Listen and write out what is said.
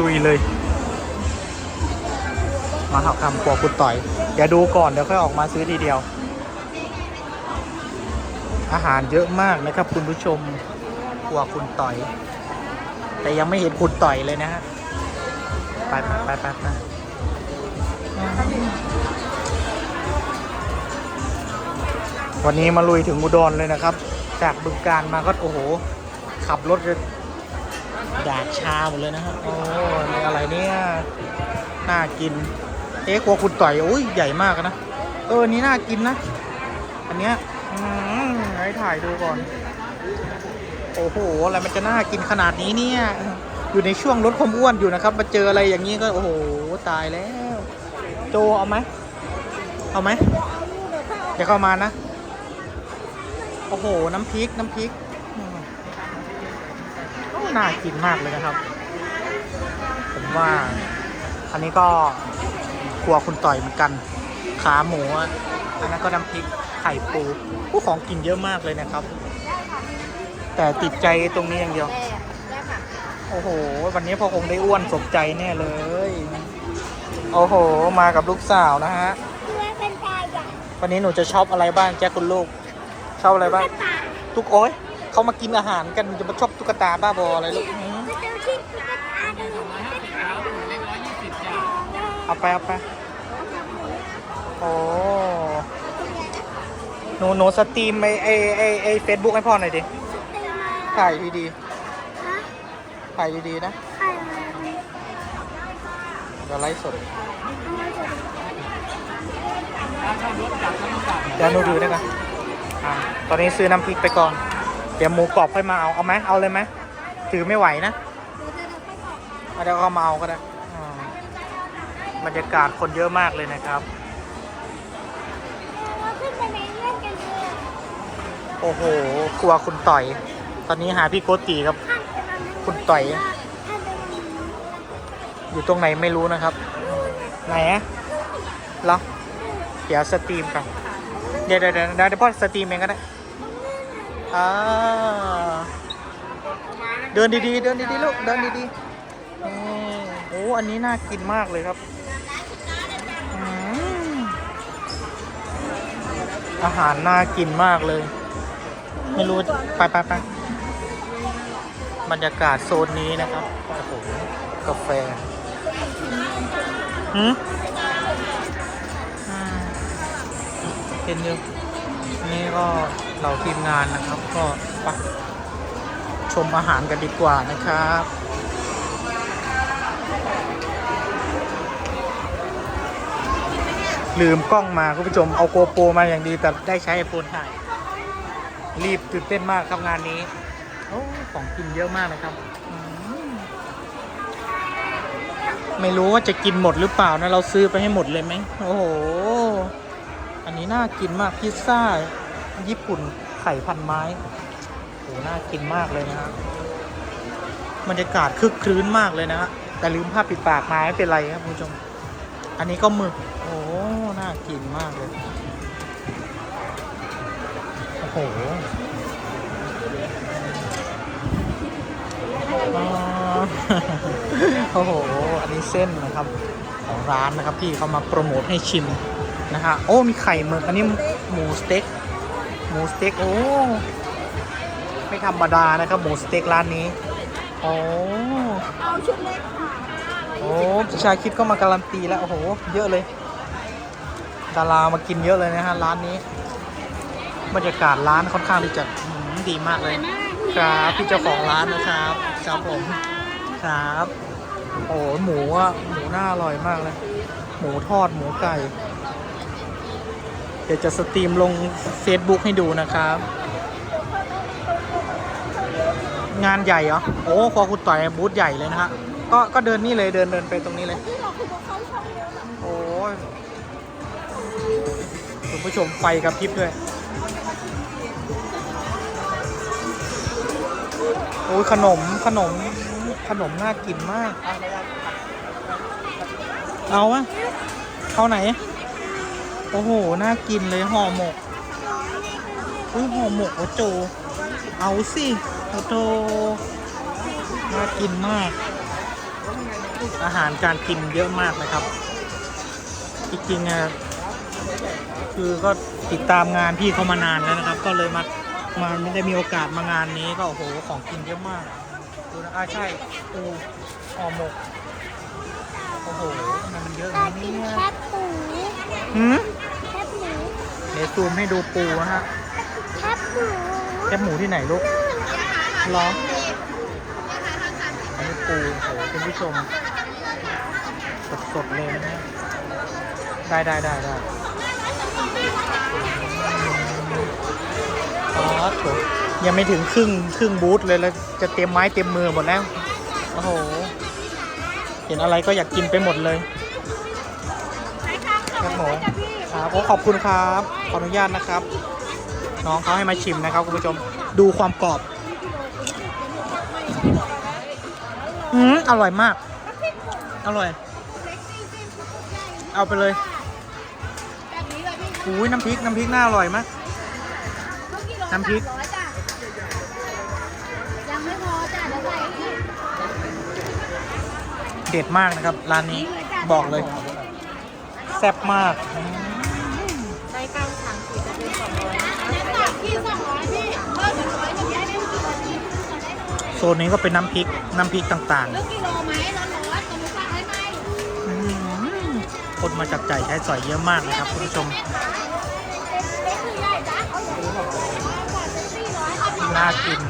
ลุยเลย มาหักคำกลัวคุณต่อย เดี๋ยวดูก่อน เดี๋ยวค่อยออกมาซื้อทีเดียว อาหารเยอะมากนะครับคุณผู้ชมกลัวคุณต่อย แต่ยังไม่เห็นคุณต่อยเลยนะฮะ ไปไปไปไปไปวันนี้มาลุยถึงอุดรเลยนะครับ จากบึงการมาก็โอ้โห ขับรถจะ ดาดชาหมดเลยนะฮะโอ้นี่อะไรเนี่ยน่ากิน เอ๊ะครัวคุณต่อยโอ้ยใหญ่มากนะเออนี่น่ากินนะ อันเนี้ยให้ถ่ายดูก่อน โอ้โหอะไรมันจะน่ากินขนาดนี้เนี่ยอยู่ในช่วงลดความอ้วนอยู่นะครับ มาเจออะไรอย่างนี้ก็โอ้โหตายแล้ว โจเอาไหมเอาไหมเดี๋ยวเข้ามานะ โอ้โห น้ำพริกน้ำพริก น่ากินมากเลยนะครับ ผมว่า อันนี้ก็ครัวคุณต่อยเหมือนกัน ขาหมูอะอันนั้นก็น้ำพริกไข่ปูผู้ของกินเยอะมากเลยนะครับ แต่ติดใจตรงนี้อย่างเดียว โอ้โห วันนี้พอคงได้อ้วนสมใจแน่เลย โอ้โห มากับลูกสาวนะฮะ วันนี้หนูจะชอบอะไรบ้างแจ๊คคุณลูก ชอบอะไรบ้าง ทุกโอ้ย เขามากินอาหารกันจะมาชอบตุ๊กตาบ้าบออะไรลูกหืมเอาไปเอาไปโอ้หนูหนูสตรีมไอไอไอไอเฟซบุ๊กให้พ่อหน่อยดิถ่ายดีๆถ่ายดีๆนะเดี๋ยวไลฟ์สดเดี๋ยวหนูดูได้กันตอนนี้ซื้อน้ำพริกไปก่อน เดี๋ยวหมูกรอบค่อยมาเอา เอาไหมเอาเลยไหมถือไม่ไหวนะเอาเดี๋ยวเอามาเอาก็ได้อ่าบรรยากาศคนเยอะมากเลยนะครับ โอ้โห ครัวคุณต่อย ตอนนี้หาพี่โกติครับ คุณต่อย อยู่ตรงไหนไม่รู้นะครับ ไหนอะเหรอ เดี๋ยวสตรีมกัน เดี๋ยวเดี๋ยวเดี๋ยวเดี๋ยวพ่อสตรีมเองก็ได้ อ่าเดินดีๆ เดินดีๆลูก เดินดีๆนี่โอ้อันนี้น่ากินมากเลยครับอืมอาหารน่ากินมากเลย ไม่รู้ไปไปไปบรรยากาศโซนนี้นะครับโอ้โหกาแฟหืมเห็นอยู่นี่ก็ เราทีมงานนะครับก็ไปชมอาหารกันดีกว่านะครับลืมกล้องมาคุณผู้ชมเอาโกโปรมาอย่างดีแต่ได้ใช้ไอโฟนถ่าย รีบตื่นเต้นมากครับงานนี้โอ้ของกินเยอะมากนะครับมไม่รู้ว่าจะกินหมดหรือเปล่านะ เราซื้อไปให้หมดเลยไหม โอ้โห อันนี้น่ากินมากพิซซ่า ญี่ปุ่นไข่พันไม้โอ้น่ากินมากเลยนะฮะบรรยากาศคึกครื้นมากเลยนะฮะแต่ลืมผ้าปิดปากมาไม่เป็นไรครับคุณผู้ชม อันนี้ก็หมึก โอ้น่ากินมากเลย โอ้โหโอ้โห อันนี้เส้นนะครับ ของร้านนะครับพี่เขามาโปรโมทให้ชิมนะฮะ โอ้มีไข่หมึก อันนี้หมูสเต็ก หมูสเต็กโอ้ไม่ธรรมดานะครับหมูสเต็กร้านนี้โอ้เอาชุดเล็กค่ะโอ้ชาคิดก็มาการันตีแล้วโอ้โหเยอะเลยดารามากินเยอะเลยนะฮะร้านนี้บรรยากาศร้านค่อนข้างที่จะดีมากเลย ครับพี่เจ้าของร้านนะครับครับผมครับ โอ้หมูอะหมูน่าอร่อยมากเลย หมูทอดหมูไก่ ดี๋ยวจะสตรีมลง Facebook ให้ดูนะครับ งานใหญ่เหรอ โอ้พอคุณต่อยบูธใหญ่เลยนะฮะ ก็ก็เดินนี่เลยเดินเดินไปตรงนี้เลย โอ้ยคุณผู้ชมไฟกระพริบด้วย โอ้ยขนมขนมขนมน่ากินมาก เอาวะเอาไหน โอ้โห น่ากินเลยห่อหมก อุ้ยห่อหมกโอโจ เอาสิโอโจ น่ากินมาก อาหารการกินเยอะมากนะครับ จริงๆอะคือก็ติดตามงานพี่เขามานานแล้วนะครับ ก็เลยมามาไม่ได้มีโอกาสมางานนี้ก็โอ้โหของกินเยอะมากดูนะอ่าใช่ปูห่อหมกโอ้โหมันเยอะอแต่ย่างกินี้นเนี่ย หมูหืมแคบหมูเดี๋ยวซูมให้ดูปูนะฮะแคบหมูแคบหมูที่ไหนลูกเหรออันนี้ปูโอ้โหคุณผู้ชม สดๆเลยนะฮะได้ได้ได้ได้อ๋อโถยังไม่ถึงครึ่งครึ่งบูธเลยแล้วจะเต็มไม้เต็มมือหมดแล้ว โอ้โห เห็นอะไรก็อยากกินไปหมดเลยใช้ข้าว ครับผมครับโอ้ขอบคุณครับ ขออนุญาตนะครับ น้องเขาให้มาชิมนะครับคุณผู้ชมดูความกรอบอืมอร่อยมาก อร่อย เอาไปเลยอุ้ยน้ำพริกน้ำพริกน่าอร่อยมาก น้ำพริก ยังไม่พอจ้ะเดี๋ยวใส่อีกเด็ดมากนะครับ ร้านนี้บอกเลย แซ่บมากใช้กลางถังสีจะเป็นสองร้อยนะคะเน้นตักพี่สองร้อยพี่เพิ่มเป็นร้อยหนึ่งได้ไหมกี่นาทีโซนนี้ก็เป็นน้ำพริกน้ำพริกต่างเลือกกิโลไหมร้อนร้อนๆจะมีสั่งให้ไหมๆอืมคนมาจับจ่ายใช้สอยเยอะมากนะครับคุณผู้ชมเล็กหรือใหญ่จ๊ะเอาใหญ่เอาก่อนเป็นสี่ร้อยเอาน่ากิน